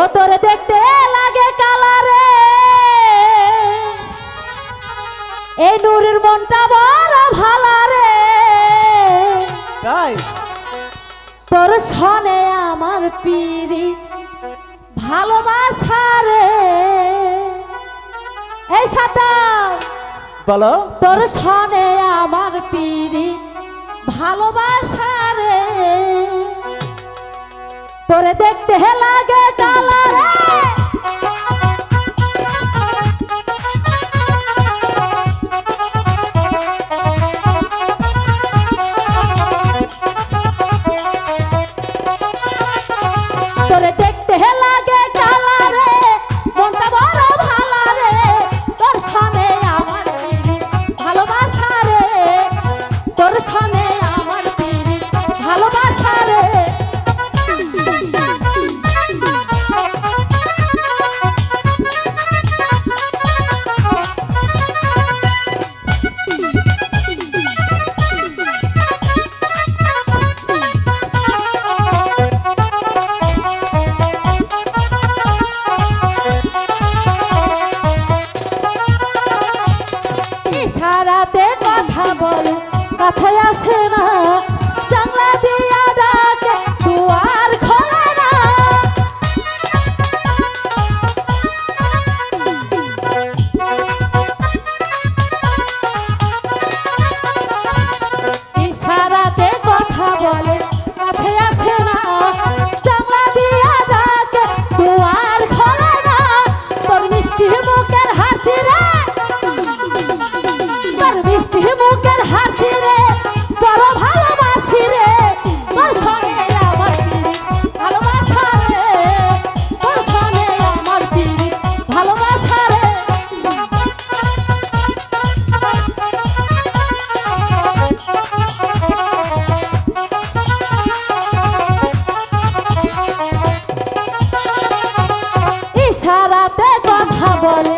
ও তোরে দেখতে লাগে কালারে। এই নুরির মনটা বড় ভালারে। তাই? তোর সনে আমার পিরি ভালোবাসা রে। এই সাতাম বলো। তোর সনে আমার পিরি ভালোবাসা তোরে দেখতে লাগে কালারে তোরে দেখতে ইশারাতে কথা বল কথায় আসে না। চাংলা দিয়া বলে